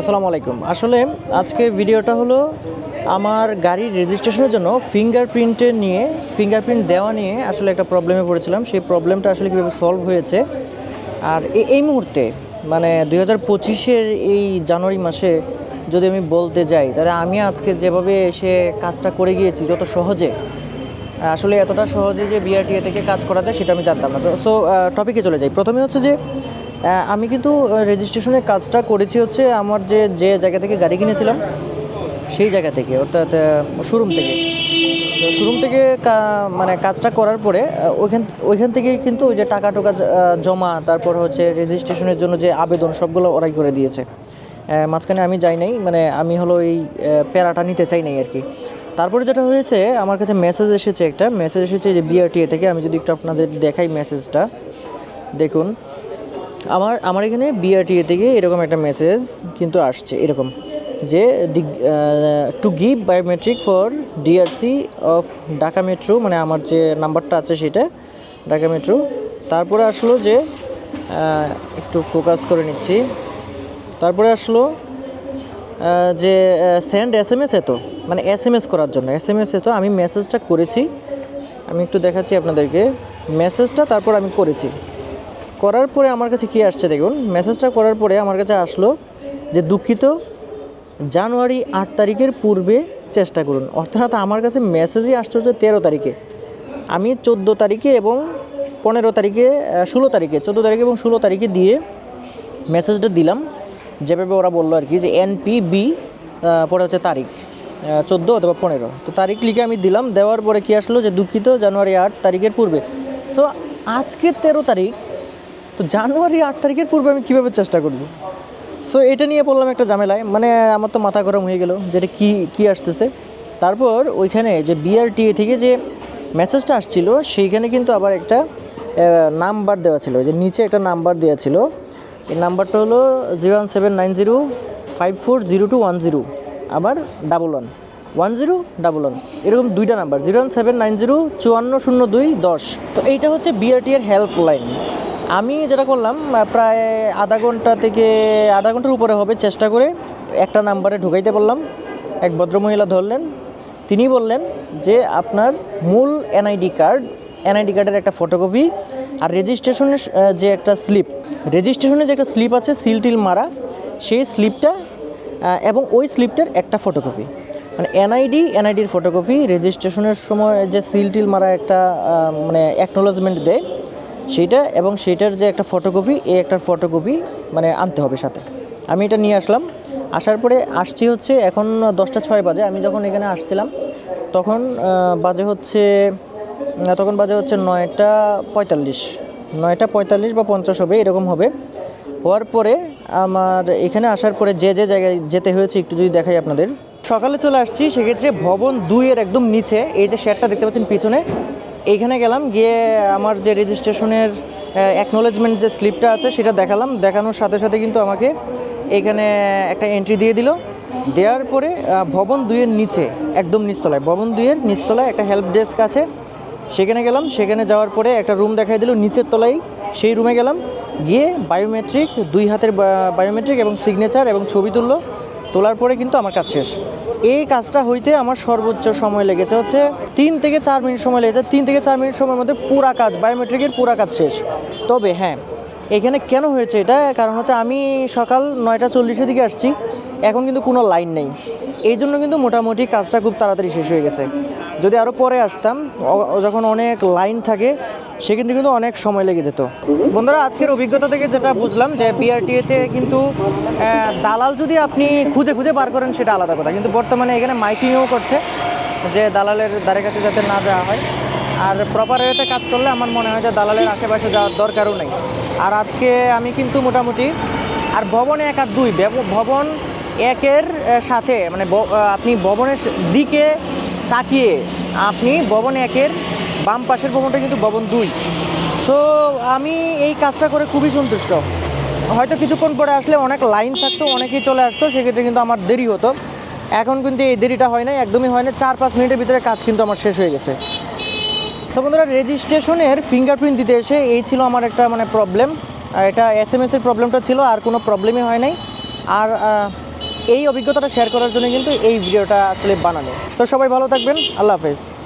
আসসালামু আলাইকুম। আসলে আজকের ভিডিওটা হলো আমার গাড়ির রেজিস্ট্রেশনের জন্য ফিঙ্গারপ্রিন্টে নিয়ে ফিঙ্গারপ্রিন্ট দেওয়া নিয়ে আসলে একটা প্রবলেমে পড়েছিলাম। সেই প্রবলেমটা আসলে কীভাবে সলভ হয়েছে? আর এই মুহূর্তে মানে দুই হাজার পঁচিশের এই জানুয়ারি মাসে যদি আমি বলতে যাই, তাহলে আমি আজকে যেভাবে এসে কাজটা করে গিয়েছি, যত সহজে, আসলে এতটা সহজে যে বিআরটিএ থেকে কাজ করা যায়, সেটা আমি জানতাম না। তো সো টপিকে চলে যাই। প্রথমে হচ্ছে যে আমি কিন্তু রেজিস্ট্রেশনের কাজটা করেছি হচ্ছে আমার যে যে জায়গা থেকে গাড়ি কিনেছিলাম, সেই জায়গা থেকে, অর্থাৎ শোরুম থেকে। শোরুম থেকে মানে কাজটা করার পরে ওইখান ওইখান থেকে কিন্তু ওই যে টাকা টোকা জমা, তারপর হচ্ছে রেজিস্ট্রেশনের জন্য যে আবেদন, সবগুলো ওরাই করে দিয়েছে। মাঝখানে আমি যাই নাই মানে আমি হলো এই প্যারাটা নিতে চাই নাই আর কি। তারপরে যেটা হয়েছে, আমার কাছে মেসেজ এসেছে একটা মেসেজ এসেছে যে বিআরটিএ থেকে, আমি যদি একটু আপনাদের দেখাই মেসেজটা দেখুন। আমার আমার এখানে বিআরটিএ থেকে এরকম একটা মেসেজ কিন্তু আসছে, এরকম যে the to give biometric for DRC of Dhaka metro মানে আমার যে নাম্বারটা আছে সেটা ঢাকা মেট্রো তারপরে আসলো যে একটু ফোকাস করে নিচ্ছি। তারপরে আসলো যে সেন্ড এস এম এস এত মানে এস এম এস করার জন্য। এস এম এস এত আমি মেসেজটা করেছি। আমি একটু দেখাচ্ছি আপনাদেরকে। মেসেজটা তারপর আমি করেছি। করার পরে আমার কাছে কী আসছে দেখুন? মেসেজটা করার পরে আমার কাছে আসলো যে, দুঃখিত, জানুয়ারি আট তারিখের পূর্বে চেষ্টা করুন। অর্থাৎ আমার কাছে মেসেজই আসছে হচ্ছে তেরো তারিখে। আমি চোদ্দ তারিখে এবং পনেরো তারিখে ষোলো তারিখে, চোদ্দ তারিখে এবং ষোলো তারিখে দিয়ে মেসেজটা দিলাম। যেভাবে ওরা বলল আর কি যে এনপিবি পরে হচ্ছে তারিখ চোদ্দ অথবা পনেরো। তো তারিখ লিখে আমি দিলাম। দেওয়ার পরে কি আসলো যে, দুঃখিত, জানুয়ারি আট তারিখের পূর্বে। সো আজকে তেরো তারিখ তো জানুয়ারি আট তারিখের পূর্বে আমি কীভাবে চেষ্টা করব? সো এটা নিয়ে বললাম একটা ঝামেলায়। মানে আমার তো মাথা গরম হয়ে গেল যেটা কি কি আসতেছে। তারপর ওইখানে যে বিআরটিএ থেকে যে মেসেজটা আসছিল, সেইখানে কিন্তু আবার একটা নাম্বার দেওয়া ছিল। যে নিচে একটা নাম্বার দেওয়া ছিল। এই নাম্বারটা হলো zero one seven nine zero five four zero two one zero আবার double one one zero double one এরকম দুইটা number. Zero one seven nine zero চুয়ান্ন শূন্য দুই দশ তো এইটা হচ্ছে বিআরটি এর হেল্পলাইন আমি যেটা করলাম প্রায় আধা ঘণ্টা থেকে আধা ঘণ্টার উপরে হবে চেষ্টা করে একটা নাম্বারে ঢুকাইতে বললাম। এক ভদ্রমহিলা ধরলেন, তিনি বললেন যে আপনার মূল এনআইডি কার্ড, এনআইডি কার্ডের একটা ফটোকপি আর রেজিস্ট্রেশনের যে একটা স্লিপ, রেজিস্ট্রেশনের যে একটা স্লিপ আছে, সিল টিল মারা, সেই স্লিপটা এবং ওই স্লিপটার একটা ফটোকপি। মানে এনআইডি, এনআইডির ফটোকপি, রেজিস্ট্রেশনের সময় যে সিল টিল মারা একটা মানে অ্যাকনোলজমেন্ট দেয় সেইটা এবং সেইটার যে একটা ফটোকপি এই একটা ফটোকপি মানে আনতে হবে সাথে। আমি এটা নিয়ে আসলাম। আসার পরে আসছি হচ্ছে এখন দশটা ছয় বাজে। আমি যখন এখানে আসছিলাম, তখন বাজে হচ্ছে তখন বাজে হচ্ছে নয়টা পঁয়তাল্লিশ। নয়টা পঁয়তাল্লিশ বা পঞ্চাশ হবে, এরকম হবে। হওয়ার পরে আমার এখানে আসার পরে যে যে জায়গায় যেতে হয়েছে, একটু যদি দেখাই আপনাদের। সকালে চলে আসছি, সেক্ষেত্রে ভবন দুইয়ের একদম নিচে। এই যে শেয়ারটা দেখতে পাচ্ছেন পিছনে এইখানে গেলাম, গিয়ে আমার যে রেজিস্ট্রেশনের অ্যাকনোলেজমেন্ট যে স্লিপটা আছে সেটা দেখালাম। দেখানোর সাথে সাথে কিন্তু আমাকে এখানে একটা এন্ট্রি দিয়ে দিল। দেওয়ার পরে ভবন দুইয়ের নিচে, একদম নিচতলায়, ভবন দুইয়ের নিচতলায় একটা হেল্প ডেস্ক আছে। সেখানে গেলাম, সেখানে যাওয়ার পরে একটা রুম দেখাই দিল, নিচের তলায়। সেই রুমে গেলাম, গিয়ে বায়োমেট্রিক দুই হাতের বায়োমেট্রিক এবং সিগনেচার এবং ছবি তুললো। তোলার পরে কিন্তু আমার কাজ শেষ। এই কাজটা হইতে আমার সর্বোচ্চ সময় লেগেছে হচ্ছে তিন থেকে চার মিনিট সময় লেগেছে। তিন থেকে চার মিনিট সময়ের মধ্যে পুরা কাজ বায়োমেট্রিকের পুরা কাজ শেষ। তবে হ্যাঁ এখানে কেন হয়েছে এটা? কারণ হচ্ছে আমি সকাল নয়টা চল্লিশের দিকে আসছি, এখন কিন্তু কোনো লাইন নেই। এই জন্য কিন্তু মোটামুটি কাজটা খুব তাড়াতাড়ি শেষ হয়ে গেছে। যদি আরও পরে আসতাম যখন অনেক লাইন থাকে সেক্ষেত্রে কিন্তু অনেক সময় লেগে যেত। বন্ধুরা, আজকের অভিজ্ঞতা থেকে যেটা বুঝলাম যে বিআরটিএতে কিন্তু দালাল যদি আপনি খুঁজে খুঁজে বার করেন, সেটা আলাদা কথা। কিন্তু বর্তমানে এখানে মাইকিংও করছে যে দালালের দ্বারে কাছে যাতে না যাওয়া হয়। আর প্রপার ওয়েতে কাজ করলে আমার মনে হয় যে দালালের আশেপাশে যাওয়ার দরকারও নেই। আর আজকে আমি কিন্তু মোটামুটি, আর ভবন এক আর দুই ভবন একের সাথে মানে আপনি ভবনের দিকে তাকিয়ে আপনি ভবন একের বাম পাশের ভবনটা কিন্তু ভবন দুই। সো আমি এই কাজটা করে খুবই সন্তুষ্ট। হয়তো কিছুক্ষণ পরে আসলে অনেক লাইন থাকতো, অনেকেই চলে আসতো, সেক্ষেত্রে কিন্তু আমার দেরি হতো। এখন কিন্তু এই দেরিটা হয় না একদমই হয় না চার, পাঁচ মিনিটের ভিতরে কাজ কিন্তু আমার শেষ হয়ে গেছে। তো বন্ধুরা রেজিস্ট্রেশনের ফিঙ্গারপ্রিন্ট দিতে এসে এই ছিল আমার একটা মানে প্রবলেম এটা এস এম এসের প্রবলেমটা ছিল, আর কোনো প্রবলেমই হয় নাই। আর এই অভিজ্ঞতাটা শেয়ার করার জন্য কিন্তু এই ভিডিওটা আসলে বানানো। তো সবাই ভালো থাকবেন। আল্লাহ হাফেজ।